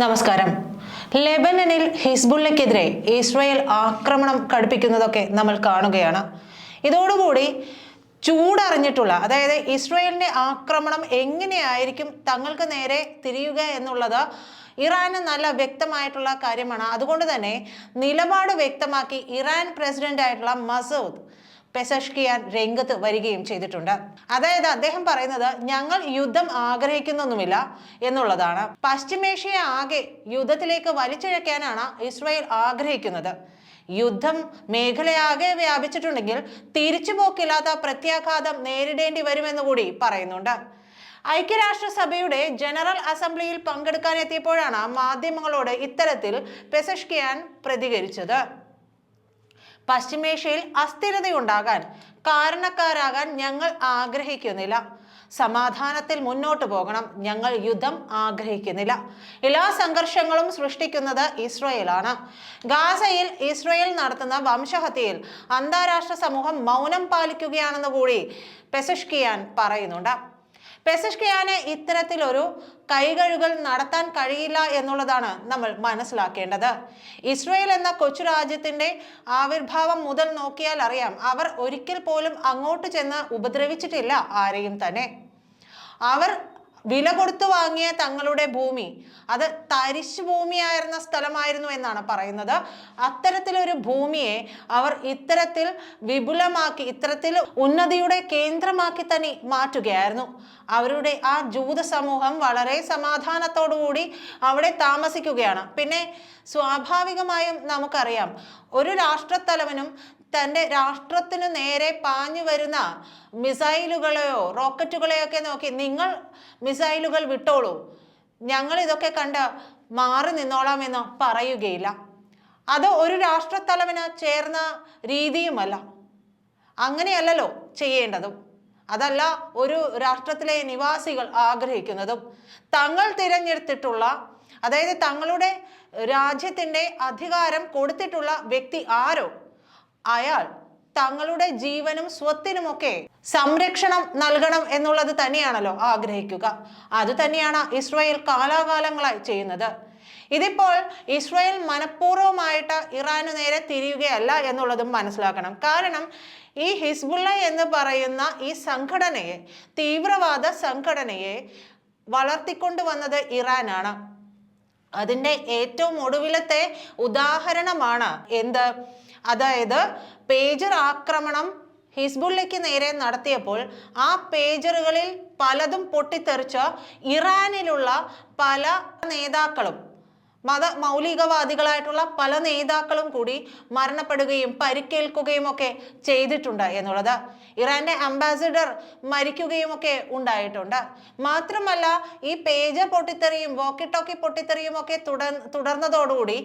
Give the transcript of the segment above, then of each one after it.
നമസ്കാരം. ലെബനനിൽ ഹിസ്ബുള്ളയ്ക്കെതിരെ ഇസ്രായേൽ ആക്രമണം കടുപ്പിക്കുന്നതൊക്കെ നമ്മൾ കാണുകയാണ്. ഇതോടുകൂടി ചൂടറിഞ്ഞിട്ടുള്ള അതായത് ഇസ്രായേലിന്റെ ആക്രമണം എങ്ങനെയായിരിക്കും തങ്ങൾക്ക് നേരെ തിരിയുക എന്നുള്ളത് ഇറാന് നല്ല വ്യക്തമായിട്ടുള്ള കാര്യമാണ്. അതുകൊണ്ട് തന്നെ നിലപാട് വ്യക്തമാക്കി ഇറാൻ പ്രസിഡന്റ് ആയിട്ടുള്ള മസൂദ് പെസഷ്കിയാൻ രംഗത്ത് വരികയും ചെയ്തിട്ടുണ്ട്. അതായത് അദ്ദേഹം പറയുന്നത് ഞങ്ങൾ യുദ്ധം ആഗ്രഹിക്കുന്നൊന്നുമില്ല എന്നുള്ളതാണ്. പശ്ചിമേഷ്യയെ ആകെ യുദ്ധത്തിലേക്ക് വലിച്ചിഴക്കാനാണ് ഇസ്രായേൽ ആഗ്രഹിക്കുന്നത്. യുദ്ധം മേഖലയാകെ വ്യാപിച്ചിട്ടുണ്ടെങ്കിൽ തിരിച്ചുപോക്കില്ലാത്ത പ്രത്യാഘാതം നേരിടേണ്ടി വരുമെന്ന് കൂടി പറയുന്നുണ്ട്. ഐക്യരാഷ്ട്രസഭയുടെ ജനറൽ അസംബ്ലിയിൽ പങ്കെടുക്കാനെത്തിയപ്പോഴാണ് മാധ്യമങ്ങളോട് ഇത്തരത്തിൽ പെസഷ്കിയാൻ പ്രതികരിച്ചത്. പശ്ചിമേഷ്യയിൽ അസ്ഥിരതയുണ്ടാകാൻ കാരണക്കാരാകാൻ ഞങ്ങൾ ആഗ്രഹിക്കുന്നില്ല. സമാധാനത്തിൽ മുന്നോട്ട് പോകണം. ഞങ്ങൾ യുദ്ധം ആഗ്രഹിക്കുന്നില്ല. എല്ലാ സംഘർഷങ്ങളും സൃഷ്ടിക്കുന്നത് ഇസ്രയേലാണ്. ഗാസയിൽ ഇസ്രയേൽ നടത്തുന്ന വംശഹത്യയിൽ അന്താരാഷ്ട്ര സമൂഹം മൗനം പാലിക്കുകയാണെന്ന് കൂടി പെസഷ്കിയാൻ പറയുന്നുണ്ട്. പെസഷ്കിയാന് ഇത്തരത്തിലൊരു കൈകഴുകൽ നടത്താൻ കഴിയില്ല എന്നുള്ളതാണ് നമ്മൾ മനസ്സിലാക്കേണ്ടത്. ഇസ്രയേൽ എന്ന കൊച്ചു രാജ്യത്തിന്റെ ആവിർഭാവം മുതൽ നോക്കിയാൽ അറിയാം അവർ ഒരിക്കൽ പോലും അങ്ങോട്ട് ചെന്ന് ഉപദ്രവിച്ചിട്ടില്ല ആരെയും തന്നെ. അവർ വില കൊടുത്തു വാങ്ങിയ തങ്ങളുടെ ഭൂമി. അത് തരിശ് ഭൂമിയായിരുന്ന സ്ഥലമായിരുന്നു എന്നാണ് പറയുന്നത്. അത്തരത്തിലൊരു ഭൂമിയെ അവർ ഇത്തരത്തിൽ വിപുലമാക്കി ഇത്തരത്തിൽ ഉന്നതിയുടെ കേന്ദ്രമാക്കി തന്നെ മാറ്റുകയായിരുന്നു. അവരുടെ ആ ജൂത സമൂഹം വളരെ സമാധാനത്തോടുകൂടി അവിടെ താമസിക്കുകയാണ്. പിന്നെ സ്വാഭാവികമായും നമുക്കറിയാം ഒരു രാഷ്ട്രത്തലവനും തന്റെ രാഷ്ട്രത്തിന് നേരെ പാഞ്ഞു വരുന്ന മിസൈലുകളെയോ റോക്കറ്റുകളെയോ ഒക്കെ നോക്കി നിങ്ങൾ മിസൈലുകൾ വിട്ടോളൂ. ഞങ്ങൾ ഇതൊക്കെ കണ്ട് മാറി നിന്നോളാമെന്ന് പറയുകയില്ല. അത് ഒരു രാഷ്ട്രത്തലവിന് ചേർന്ന രീതിയുമല്ല. അങ്ങനെയല്ലല്ലോ ചെയ്യേണ്ടതും. അതല്ല ഒരു രാഷ്ട്രത്തിലെ നിവാസികൾ ആഗ്രഹിക്കുന്നതും. തങ്ങൾ തിരഞ്ഞെടുത്തിട്ടുള്ള അതായത് തങ്ങളുടെ രാജ്യത്തിന്റെ അധികാരം കൊടുത്തിട്ടുള്ള വ്യക്തി ആരോ? അയാൾ തങ്ങളുടെ ജീവനും സ്വത്തിനുമൊക്കെ സംരക്ഷണം നൽകണം എന്നുള്ളത് തന്നെയാണല്ലോ ആഗ്രഹിക്കുക. അത് തന്നെയാണ് ഇസ്രായേൽ കാലാകാലങ്ങളായി ചെയ്യുന്നത്. ഇതിപ്പോൾ ഇസ്രായേൽ മനഃപൂർവമായിട്ട് ഇറാനു നേരെ തിരിയുകയല്ല എന്നുള്ളതും മനസ്സിലാക്കണം. കാരണം ഈ ഹിസ്ബുള്ള എന്ന് പറയുന്ന ഈ സംഘടനയെ തീവ്രവാദ സംഘടനയെ വളർത്തിക്കൊണ്ടുവന്നത് ഇറാനാണ്. അതിന്റെ ഏറ്റവും ഒടുവിലത്തെ ഉദാഹരണമാണ് എന്ത്? അതായത് പേജർ ആക്രമണം ഹിസ്ബുള്ളയ്ക്ക് നേരെ നടത്തിയപ്പോൾ ആ പേജറുകളിൽ പലതും പൊട്ടിത്തെറിച്ച് ഇറാനിലുള്ള പല നേതാക്കളും മത മൗലികവാദികളായിട്ടുള്ള പല നേതാക്കളും കൂടി മരണപ്പെടുകയും പരിക്കേൽക്കുകയും ഒക്കെ ചെയ്തിട്ടുണ്ട് എന്നുള്ളത് ഇറാന്റെ അംബാസിഡർ മരിക്കുകയും ഒക്കെ ഉണ്ടായിട്ടുണ്ട്. മാത്രമല്ല ഈ പേജ പൊട്ടിത്തെറിയും വോക്കി ടോക്കി പൊട്ടിത്തെറിയും ഒക്കെ തുടർ തുടർന്നതോടുകൂടി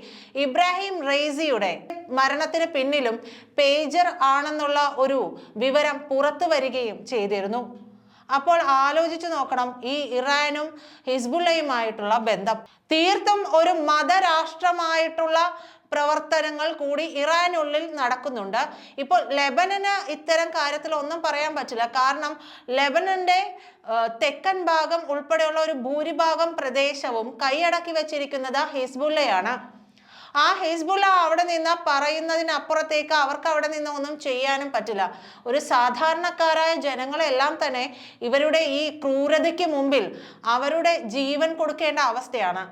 ഇബ്രാഹിം റെയ്സിയുടെ മരണത്തിന് പിന്നിലും പേജർ ആണെന്നുള്ള ഒരു വിവരം പുറത്തു വരികയും ചെയ്തിരുന്നു. അപ്പോൾ ആലോചിച്ചു നോക്കണം ഈ ഇറാനും ഹിസ്ബുള്ളയുമായിട്ടുള്ള ബന്ധം. തീർത്തും ഒരു മതരാഷ്ട്രമായിട്ടുള്ള പ്രവർത്തനങ്ങൾ കൂടി ഇറാനുള്ളിൽ നടക്കുന്നുണ്ട്. ഇപ്പോൾ ലെബനന് ഇത്തരം കാര്യത്തിൽ ഒന്നും പറയാൻ പറ്റില്ല. കാരണം ലെബനന്റെ തെക്കൻ ഭാഗം ഉൾപ്പെടെയുള്ള ഒരു ഭൂരിഭാഗം പ്രദേശവും കൈയടക്കി വെച്ചിരിക്കുന്നത് ഹിസ്ബുള്ളയാണ്. ആ ഹിസ്ബുള്ള അവിടെ നിന്ന് പറയുന്നതിനപ്പുറത്തേക്ക് അവർക്ക് അവിടെ നിന്ന് ഒന്നും ചെയ്യാനും പറ്റില്ല. ഒരു സാധാരണക്കാരായ ജനങ്ങളെല്ലാം തന്നെ ഇവരുടെ ഈ ക്രൂരതയ്ക്ക് മുമ്പിൽ അവരുടെ ജീവൻ കൊടുക്കേണ്ട അവസ്ഥയാണ്.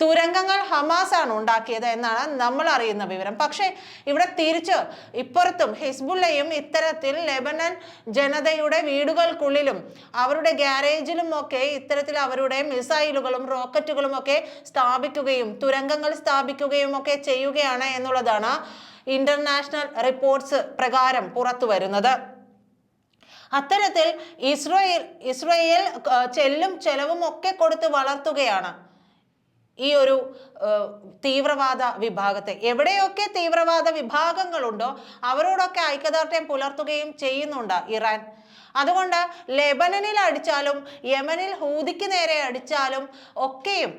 തുരങ്കങ്ങൾ ഹമാസ് ആണ് ഉണ്ടാക്കിയത് എന്നാണ് നമ്മൾ അറിയുന്ന വിവരം. പക്ഷേ ഇവിടെ തിരിച്ച് ഇപ്പുറത്തും ഹിസ്ബുള്ളയും ഇത്തരത്തിൽ ലെബനൻ ജനതയുടെ വീടുകൾക്കുള്ളിലും അവരുടെ ഗ്യാരേജിലും ഒക്കെ ഇത്തരത്തിൽ അവരുടെ മിസൈലുകളും റോക്കറ്റുകളും ഒക്കെ സ്ഥാപിക്കുകയും തുരങ്കങ്ങൾ സ്ഥാപിക്കുകയും ഒക്കെ ചെയ്യുകയാണ് എന്നുള്ളതാണ് ഇന്റർനാഷണൽ റിപ്പോർട്ട്സ് പ്രകാരം പുറത്തു വരുന്നത്. അത്തരത്തിൽ ഇസ്രയേൽ ഇസ്രയേൽ ചെല്ലും ചെലവും ഒക്കെ കൊടുത്ത് വളർത്തുകയാണ് ഈ ഒരു തീവ്രവാദ വിഭാഗത്തെ. എവിടെയൊക്കെ തീവ്രവാദ വിഭാഗങ്ങളുണ്ടോ അവരോടൊക്കെ ഐക്യദാർഢ്യം പുലർത്തുകയും ചെയ്യുന്നുണ്ട് ഇറാൻ. അതുകൊണ്ട് ലെബനനിൽ അടിച്ചാലും യമനിൽ ഹൂതിക്ക് നേരെ അടിച്ചാലും ഒക്കെയും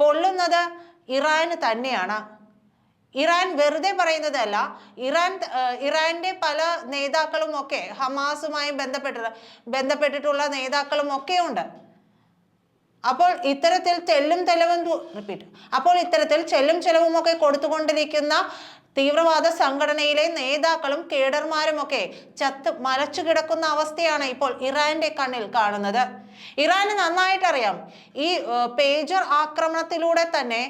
പൊള്ളുന്നത് ഇറാന് തന്നെയാണ്. ഇറാൻ വെറുതെ പറയുന്നതല്ല ഇറാൻ ഇറാന്റെ പല നേതാക്കളും ഒക്കെ ഹമാസുമായി ബന്ധപ്പെട്ട ബന്ധപ്പെട്ടിട്ടുള്ള നേതാക്കളും ഒക്കെ ഉണ്ട് അപ്പോൾ ഇത്തരത്തിൽ തെല്ലും തെലവും റിപ്പീറ്റ് അപ്പോൾ ഇത്തരത്തിൽ ചെല്ലും ചെലവും ഒക്കെ കൊടുത്തുകൊണ്ടിരിക്കുന്ന തീവ്രവാദ സംഘടനയിലെ നേതാക്കളും കേഡർമാരും ഒക്കെ ചത്ത് മലച്ചു കിടക്കുന്ന അവസ്ഥയാണ് ഇപ്പോൾ ഇറാന്റെ കണ്ണിൽ കാണുന്നത്. ഇറാന് നന്നായിട്ടറിയാം. ഈ പേജർ ആക്രമണത്തിലൂടെ തന്നെ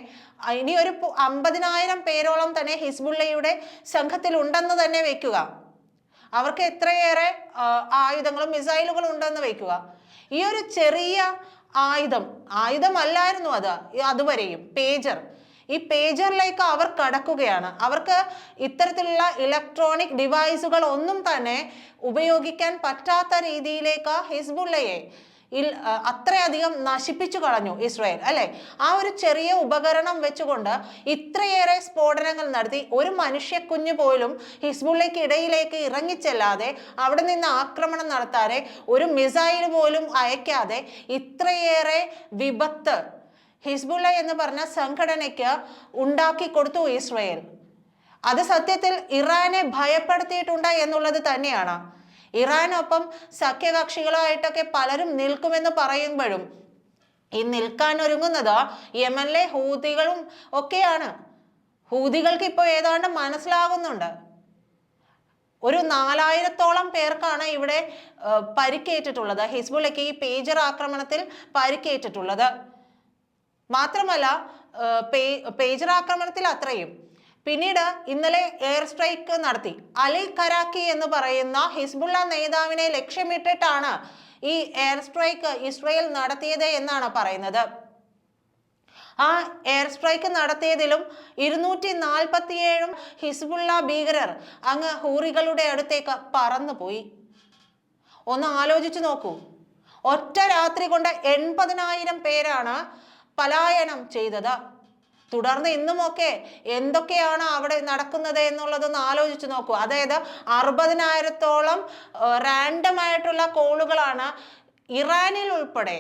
ഇനി ഒരു അമ്പതിനായിരം പേരോളം തന്നെ ഹിസ്ബുള്ളയുടെ സംഘത്തിൽ ഉണ്ടെന്ന് തന്നെ വെക്കുക. അവർക്ക് എത്രയേറെ ആയുധങ്ങളും മിസൈലുകളും ഉണ്ടെന്ന് വെക്കുക. ഈ ഒരു ചെറിയ ആയുധം. ആയുധമല്ലായിരുന്നു അത്. അതുവരെയും. പേജർ ഈ പേജറിലേക്ക് അവർ കടക്കുകയാണ്. അവർക്ക് ഇത്തരത്തിലുള്ള ഇലക്ട്രോണിക് ഡിവൈസുകൾ ഒന്നും തന്നെ ഉപയോഗിക്കാൻ പറ്റാത്ത രീതിയിലേക്ക് ഹിസ്ബുള്ളയെ അത്രയധികം നശിപ്പിച്ചു കളഞ്ഞു ഇസ്രായേൽ അല്ലെ? ആ ഒരു ചെറിയ ഉപകരണം വെച്ചുകൊണ്ട് ഇത്രയേറെ സ്ഫോടനങ്ങൾ നടത്തി. ഒരു മനുഷ്യ കുഞ്ഞു പോലും ഹിസ്ബുള്ളയ്ക്ക് ഇടയിലേക്ക് ഇറങ്ങിച്ചെല്ലാതെ അവിടെ നിന്ന് ആക്രമണം നടത്താതെ ഒരു മിസൈൽ പോലും അയക്കാതെ ഇത്രയേറെ വിപത്ത് ഹിസ്ബുള്ള എന്ന് പറഞ്ഞ സംഘടനയ്ക്ക് ഉണ്ടാക്കി കൊടുത്തു ഇസ്രയേൽ. അത് സത്യത്തിൽ ഇറാനെ ഭയപ്പെടുത്തിയിട്ടുണ്ട് എന്നുള്ളത് തന്നെയാണ്. ഇറാനൊപ്പം സഖ്യകക്ഷികളായിട്ടൊക്കെ പലരും നിൽക്കുമെന്ന് പറയുമ്പോഴും ഈ നിൽക്കാൻ ഒരുങ്ങുന്നത് യമനിലെ ഹൂതികളും ഒക്കെയാണ്. ഹൂതികൾക്ക് ഇപ്പോൾ ഏതാണ്ട് മനസ്സിലാകുന്നുണ്ട്. ഒരു നാലായിരത്തോളം പേർക്കാണ് ഇവിടെ പരിക്കേറ്റിട്ടുള്ളത്. ഹിസ്ബുള്ളയ്ക്ക് ഈ പേജർ ആക്രമണത്തിൽ പരിക്കേറ്റിട്ടുള്ളത്. മാത്രമല്ല പേജർ ആക്രമണത്തിൽ അത്രയും പിന്നീട് ഇന്നലെ എയർ സ്ട്രൈക്ക് നടത്തി. അലി കരാക്കി എന്ന് പറയുന്ന ഹിസ്ബുള്ള നേതാവിനെ ലക്ഷ്യമിട്ടിട്ടാണ് ഈ എയർ സ്ട്രൈക്ക് ഇസ്രയേൽ നടത്തിയത് എന്നാണ് പറയുന്നത്. ആ എയർ സ്ട്രൈക്ക് നടത്തിയതിലും ഇരുന്നൂറ്റി നാൽപ്പത്തിയേഴും ഹിസ്ബുള്ള ഭീകരർ അങ്ങ് ഹൂറികളുടെ അടുത്തേക്ക് പറന്നുപോയി. ഒന്ന് ആലോചിച്ചു നോക്കൂ. ഒറ്റ രാത്രി കൊണ്ട് എൺപതിനായിരം പേരാണ് പലായനം ചെയ്തത്. തുടർന്ന് ഇന്നുമൊക്കെ എന്തൊക്കെയാണ് അവിടെ നടക്കുന്നത് എന്നുള്ളതൊന്ന് ആലോചിച്ച് നോക്കൂ. അതായത് അറുപതിനായിരത്തോളം റാൻഡം ആയിട്ടുള്ള കോളുകളാണ് ഇറാനിൽ ഉൾപ്പെടെ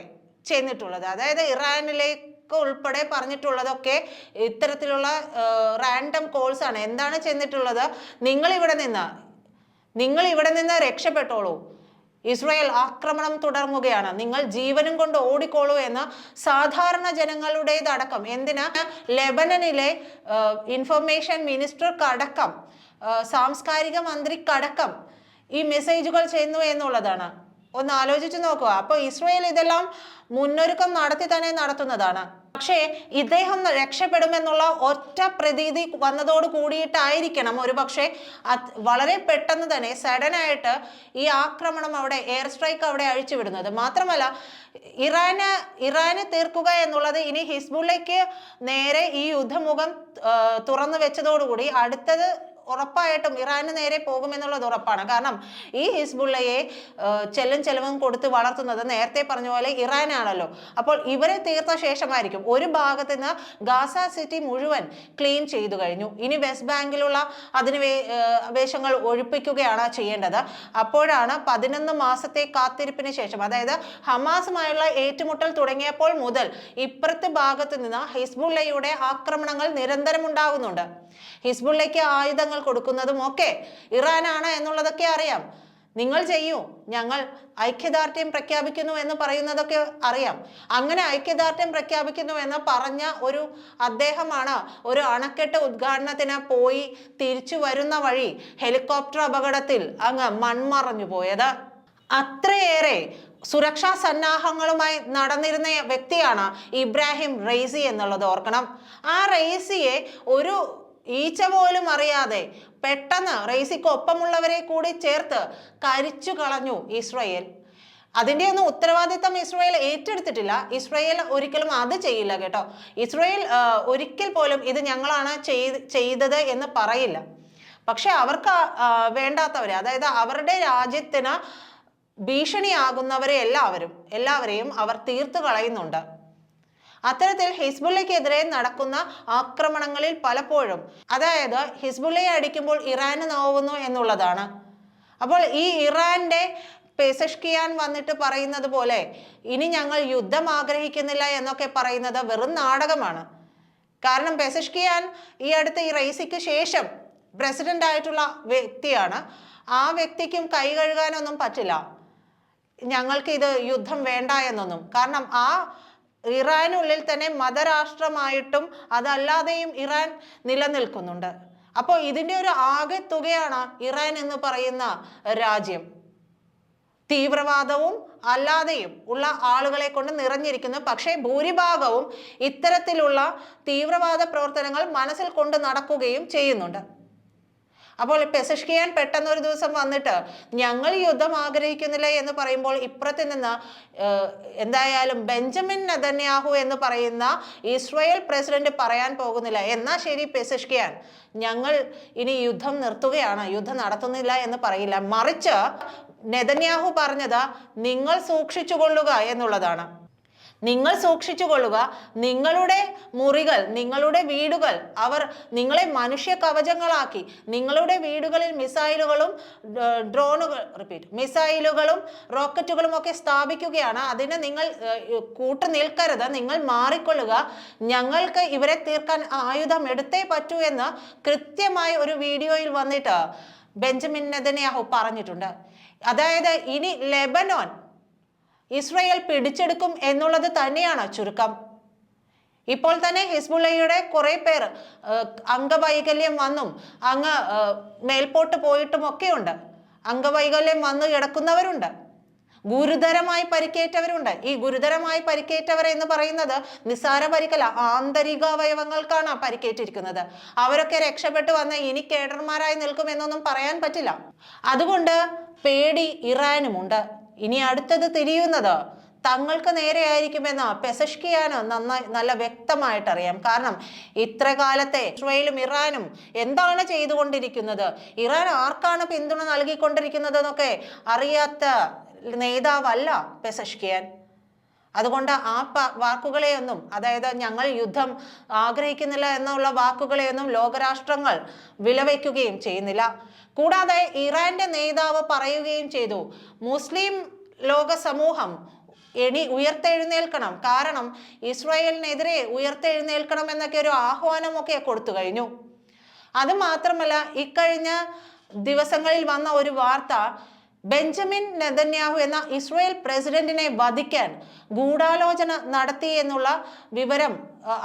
ചെന്നിട്ടുള്ളത്. അതായത് ഇറാനിലേക്ക് ഉൾപ്പെടെ പറഞ്ഞിട്ടുള്ളതൊക്കെ ഇത്തരത്തിലുള്ള റാൻഡം കോൾസ് ആണ്. എന്താണ് ചെന്നിട്ടുള്ളത്? നിങ്ങൾ ഇവിടെ നിന്ന് നിങ്ങൾ ഇവിടെ നിന്ന് രക്ഷപ്പെട്ടോളൂ. ഇസ്രായേൽ ആക്രമണം തുടർന്നുകയാണ് നിങ്ങൾ ജീവനും കൊണ്ട് ഓടിക്കോളൂ എന്ന് സാധാരണ ജനങ്ങളുടേതടക്കം എന്തിനാ? ലെബനനിലെ ഇൻഫർമേഷൻ മിനിസ്റ്റർക്കടക്കം കടക്കം സാംസ്കാരിക മന്ത്രിക്കടക്കം ഈ മെസ്സേജുകൾ ചെയ്യുന്നു എന്നുള്ളതാണ്. ഒന്ന് ആലോചിച്ച് നോക്കുക. അപ്പോൾ ഇസ്രയേൽ ഇതെല്ലാം മുന്നൊരുക്കം നടത്തി തന്നെ നടത്തുന്നതാണ്. പക്ഷേ ഇദ്ദേഹം രക്ഷപ്പെടുമെന്നുള്ള ഒറ്റ പ്രതീതി വന്നതോട് കൂടിയിട്ടായിരിക്കണം. ഒരു പക്ഷേ വളരെ പെട്ടെന്ന് തന്നെ സഡനായിട്ട് ഈ ആക്രമണം അവിടെ എയർ സ്ട്രൈക്ക് അവിടെ അഴിച്ചുവിടുന്നത്. മാത്രമല്ല ഇറാന് ഇറാന് തീർക്കുക എന്നുള്ളത് ഇനി ഹിസ്ബുള്ളയ്ക്ക് നേരെ ഈ യുദ്ധമുഖം തുറന്നു വെച്ചതോടുകൂടി അടുത്തത് ഉറപ്പായിട്ടും ഇറാന് നേരെ പോകുമെന്നുള്ളത് ഉറപ്പാണ്. കാരണം ഈ ഹിസ്ബുള്ളയെ ചെല്ലും ചെലവും കൊടുത്ത് വളർത്തുന്നത് നേരത്തെ പറഞ്ഞ പോലെ ഇറാനാണല്ലോ. അപ്പോൾ ഇവരെ തീർത്ത ശേഷമായിരിക്കും ഒരു ഭാഗത്ത് നിന്ന് ഗാസ സിറ്റി മുഴുവൻ ക്ലീൻ ചെയ്തു കഴിഞ്ഞു. ഇനി വെസ്റ്റ് ബാങ്കിലുള്ള അതിന് വേഷങ്ങൾ ഒഴിപ്പിക്കുകയാണ് ചെയ്യേണ്ടത്. അപ്പോഴാണ് പതിനൊന്ന് മാസത്തെ കാത്തിരിപ്പിന് ശേഷം അതായത് ഹമാസുമായുള്ള ഏറ്റുമുട്ടൽ തുടങ്ങിയപ്പോൾ മുതൽ ഇപ്പുറത്തെ ഭാഗത്ത് നിന്ന് ഹിസ്ബുള്ളയുടെ ആക്രമണങ്ങൾ നിരന്തരം ഉണ്ടാകുന്നുണ്ട് ഹിസ്ബുള്ളയ്ക്ക് ആയുധങ്ങൾ കൊടുക്കുന്നതും ഒക്കെ ഇറാനാണ് എന്നുള്ളതൊക്കെ അറിയാം. നിങ്ങൾ ചെയ്യൂ. ഞങ്ങൾ ഐക്യദാർഢ്യം പ്രഖ്യാപിക്കുന്നു എന്ന് പറയുന്നതൊക്കെ അറിയാം. അങ്ങനെ ഐക്യദാർഢ്യം പ്രഖ്യാപിക്കുന്നു എന്ന് പറഞ്ഞ ഒരു അദ്ദേഹമാണ് ഒരു അണക്കെട്ട് ഉദ്ഘാടനത്തിന് പോയി തിരിച്ചു വരുന്ന വഴി ഹെലികോപ്റ്റർ അപകടത്തിൽ അങ്ങ് മൺമറഞ്ഞു പോയത്. അത്രയേറെ സുരക്ഷാ സന്നാഹങ്ങളുമായി നടന്നിരുന്ന വ്യക്തിയാണ് ഇബ്രാഹിം റെയ്സി എന്നുള്ളത് ഓർക്കണം. ആ റെയ്സിയെ ഒരു ഈച്ച പോലും അറിയാതെ പെട്ടെന്ന് റെയ്സിക്ക് ഒപ്പമുള്ളവരെ കൂടി ചേർത്ത് കരിച്ചു കളഞ്ഞു ഇസ്രയേൽ. അതിന്റെ ഒന്നും ഉത്തരവാദിത്തം ഇസ്രയേൽ ഏറ്റെടുത്തിട്ടില്ല. ഇസ്രയേൽ ഒരിക്കലും അത് ചെയ്യില്ല കേട്ടോ. ഇസ്രയേൽ ഒരിക്കൽ പോലും ഇത് ഞങ്ങളാണ് ചെയ്ത് ചെയ്തത് എന്ന് പറയില്ല. പക്ഷെ അവർക്ക് വേണ്ടാത്തവരെ അതായത് അവരുടെ രാജ്യത്തിന് ഭീഷണിയാകുന്നവരെ എല്ലാവരും എല്ലാവരെയും അവർ തീർത്തു കളയുന്നുണ്ട്. അത്തരത്തിൽ ഹിസ്ബുള്ളയ്ക്കെതിരെ നടക്കുന്ന ആക്രമണങ്ങളിൽ പലപ്പോഴും അതായത് ഹിസ്ബുള്ളയെ അടിക്കുമ്പോൾ ഇറാന് നോവുന്നു എന്നുള്ളതാണ്. അപ്പോൾ ഈ ഇറാന്റെ പെസഷ്കിയാൻ വന്നിട്ട് പറയുന്നത് പോലെ ഇനി ഞങ്ങൾ യുദ്ധം ആഗ്രഹിക്കുന്നില്ല എന്നൊക്കെ പറയുന്നത് വെറും നാടകമാണ്. കാരണം പെസഷ്കിയാൻ ഈ അടുത്ത് ഈ റൈസിക്ക് ശേഷം പ്രസിഡന്റ് ആയിട്ടുള്ള വ്യക്തിയാണ്. ആ വ്യക്തിക്കും കൈ കഴുകാനൊന്നും പറ്റില്ല. ഞങ്ങൾക്ക് ഇത് യുദ്ധം വേണ്ട എന്നൊന്നും. കാരണം ആ ഇറാനുള്ളിൽ തന്നെ മതരാഷ്ട്രമായിട്ടും അതല്ലാതെയും ഇറാൻ നിലനിൽക്കുന്നുണ്ട്. അപ്പോൾ ഇതിന്റെ ഒരു ആകെ തുകയാണ് ഇറാൻ എന്ന് പറയുന്ന രാജ്യം. തീവ്രവാദവും അല്ലാതെയും ഉള്ള ആളുകളെ കൊണ്ട് നിറഞ്ഞിരിക്കുന്നു. പക്ഷേ ഭൂരിഭാഗവും ഇത്തരത്തിലുള്ള തീവ്രവാദ പ്രവർത്തനങ്ങൾ മനസ്സിൽ കൊണ്ട് നടക്കുകയും ചെയ്യുന്നുണ്ട്. അപ്പോൾ പെസഷ്കിയാൻ പെട്ടെന്ന് ഒരു ദിവസം വന്നിട്ട് ഞങ്ങൾ യുദ്ധം ആഗ്രഹിക്കുന്നില്ല എന്ന് പറയുമ്പോൾ ഇപ്പുറത്ത് നിന്ന് എന്തായാലും ബെഞ്ചമിൻ നദന്യാഹു എന്ന് പറയുന്ന ഇസ്രയേൽ പ്രസിഡന്റ് പറയാൻ പോകുന്നില്ല. എന്നാ ശരി പെസഷ്കിയാൻ ഞങ്ങൾ ഇനി യുദ്ധം നിർത്തുകയാണ് യുദ്ധം നടത്തുന്നില്ല എന്ന് പറയില്ല. മറിച്ച് നെതന്യാഹു പറഞ്ഞത് നിങ്ങൾ സൂക്ഷിച്ചുകൊള്ളുക എന്നുള്ളതാണ്. നിങ്ങൾ സൂക്ഷിച്ചുകൊള്ളുക. നിങ്ങളുടെ മുറികൾ നിങ്ങളുടെ വീടുകൾ അവർ നിങ്ങളെ മനുഷ്യ കവചങ്ങളാക്കി. നിങ്ങളുടെ വീടുകളിൽ മിസൈലുകളും ഡ്രോണുകൾ റിപ്പീറ്റ് മിസൈലുകളും റോക്കറ്റുകളും ഒക്കെ സ്ഥാപിക്കുകയാണ്. അതിന് നിങ്ങൾ കൂട്ടു നിൽക്കരുത്. നിങ്ങൾ മാറിക്കൊള്ളുക. ഞങ്ങൾക്ക് ഇവരെ തീർക്കാൻ ആയുധം എടുത്തേ പറ്റൂ എന്ന് കൃത്യമായ ഒരു വീഡിയോയിൽ വന്നിട്ട് ബെഞ്ചമിൻ നെതന്യാഹു പറഞ്ഞിട്ടുണ്ട്. അതായത് ഇനി ലെബനോൻ ഇസ്രയേൽ പിടിച്ചെടുക്കും എന്നുള്ളത് തന്നെയാണ് ചുരുക്കം. ഇപ്പോൾ തന്നെ ഹിസ്ബുള്ളയുടെ കുറെ പേർ അംഗവൈകല്യം വന്നും അങ്ങ് മേൽപോട്ട് പോയിട്ടും ഒക്കെയുണ്ട് അംഗവൈകല്യം വന്ന് കിടക്കുന്നവരുണ്ട്. ഗുരുതരമായി പരിക്കേറ്റവരുണ്ട്. ഈ ഗുരുതരമായി പരിക്കേറ്റവർ എന്ന് പറയുന്നത് നിസ്സാര പരിക്കല്ല ആന്തരിക അവയവങ്ങൾക്കാണ് പരിക്കേറ്റിരിക്കുന്നത്. അവരൊക്കെ രക്ഷപ്പെട്ടു വന്ന് ഇനി കേഡർമാരായി നിൽക്കുമെന്നൊന്നും പറയാൻ പറ്റില്ല. അതുകൊണ്ട് പേടി ഇറാനുമുണ്ട്. ഇനി അടുത്തത് തിരിയുന്നത് തങ്ങൾക്ക് നേരെയായിരിക്കുമെന്ന് പെസഷ്കിയാനോ നന്നായി നല്ല വ്യക്തമായിട്ട് അറിയാം കാരണം ഇത്ര കാലത്തെ ഇസ്രയേലും ഇറാനും എന്താണ് ചെയ്തുകൊണ്ടിരിക്കുന്നത്? ഇറാൻ ആർക്കാണ് പിന്തുണ നൽകിക്കൊണ്ടിരിക്കുന്നത് എന്നൊക്കെ അറിയാത്ത നേതാവല്ല പെസഷ്കിയാൻ. അതുകൊണ്ട് ആ വാക്കുകളെയൊന്നും അതായത് ഞങ്ങൾ യുദ്ധം ആഗ്രഹിക്കുന്നില്ല എന്നുള്ള വാക്കുകളെയൊന്നും ലോകരാഷ്ട്രങ്ങൾ വിലവയ്ക്കുകയും ചെയ്യുന്നില്ല. കൂടാതെ ഇറാന്റെ നേതാവ് പറയുകയും ചെയ്തു മുസ്ലിം ലോക സമൂഹം എണി ഉയർത്തെഴുന്നേൽക്കണം. കാരണം ഇസ്രായേലിനെതിരെ ഉയർത്തെഴുന്നേൽക്കണം എന്നൊക്കെ ഒരു ആഹ്വാനമൊക്കെ കൊടുത്തു കഴിഞ്ഞു. അത് മാത്രമല്ല ഇക്കഴിഞ്ഞ ദിവസങ്ങളിൽ വന്ന ഒരു വാർത്ത ബെഞ്ചമിൻ നെതന്യാഹു എന്ന ഇസ്രയേൽ പ്രസിഡന്റിനെ വധിക്കാൻ ഗൂഢാലോചന നടത്തി എന്നുള്ള വിവരം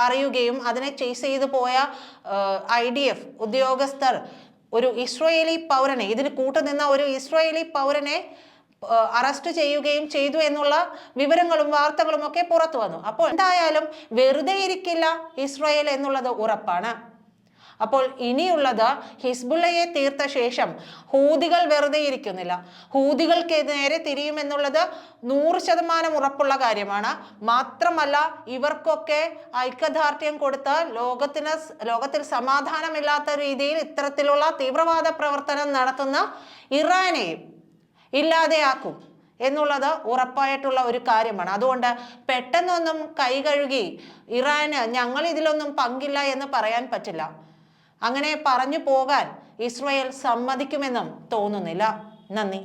അറിയുകയും അതിനെ ചേസ് ചെയ്തു പോയ ഐ ഡി എഫ് ഉദ്യോഗസ്ഥർ ഒരു ഇസ്രയേലി പൗരനെ ഇതിന് കൂട്ടുനിന്ന ഒരു ഇസ്രയേലി പൗരനെ അറസ്റ്റ് ചെയ്യുകയും ചെയ്തു എന്നുള്ള വിവരങ്ങളും വാർത്തകളും ഒക്കെ പുറത്തു വന്നു. അപ്പോൾ എന്തായാലും വെറുതെ ഇരിക്കില്ല ഇസ്രയേൽ എന്നുള്ളത് ഉറപ്പാണ്. അപ്പോൾ ഇനിയുള്ളത് ഹിസ്ബുള്ളയെ തീർത്ത ശേഷം ഹൂതികൾ വെറുതെ ഇരിക്കുന്നില്ല. ഹൂതികൾക്ക് നേരെ തിരിയുമെന്നുള്ളത് നൂറ് ശതമാനം ഉറപ്പുള്ള കാര്യമാണ്. മാത്രമല്ല ഇവർക്കൊക്കെ ഐക്യദാർഢ്യം കൊടുത്ത് ലോകത്തിന് ലോകത്തിൽ സമാധാനമില്ലാത്ത രീതിയിൽ ഇത്തരത്തിലുള്ള തീവ്രവാദ പ്രവർത്തനം നടത്തുന്ന ഇറാനെയും ഇല്ലാതെയാക്കും എന്നുള്ളത് ഉറപ്പായിട്ടുള്ള ഒരു കാര്യമാണ്. അതുകൊണ്ട് പെട്ടെന്നൊന്നും കൈ കഴുകി ഇറാന് ഞങ്ങൾ ഇതിലൊന്നും പങ്കില്ല എന്ന് പറയാൻ പറ്റില്ല. അങ്ങനെ പറഞ്ഞു പോകാൻ ഇസ്രയേൽ സമ്മതിക്കുമെന്നും തോന്നുന്നില്ല. നന്ദി.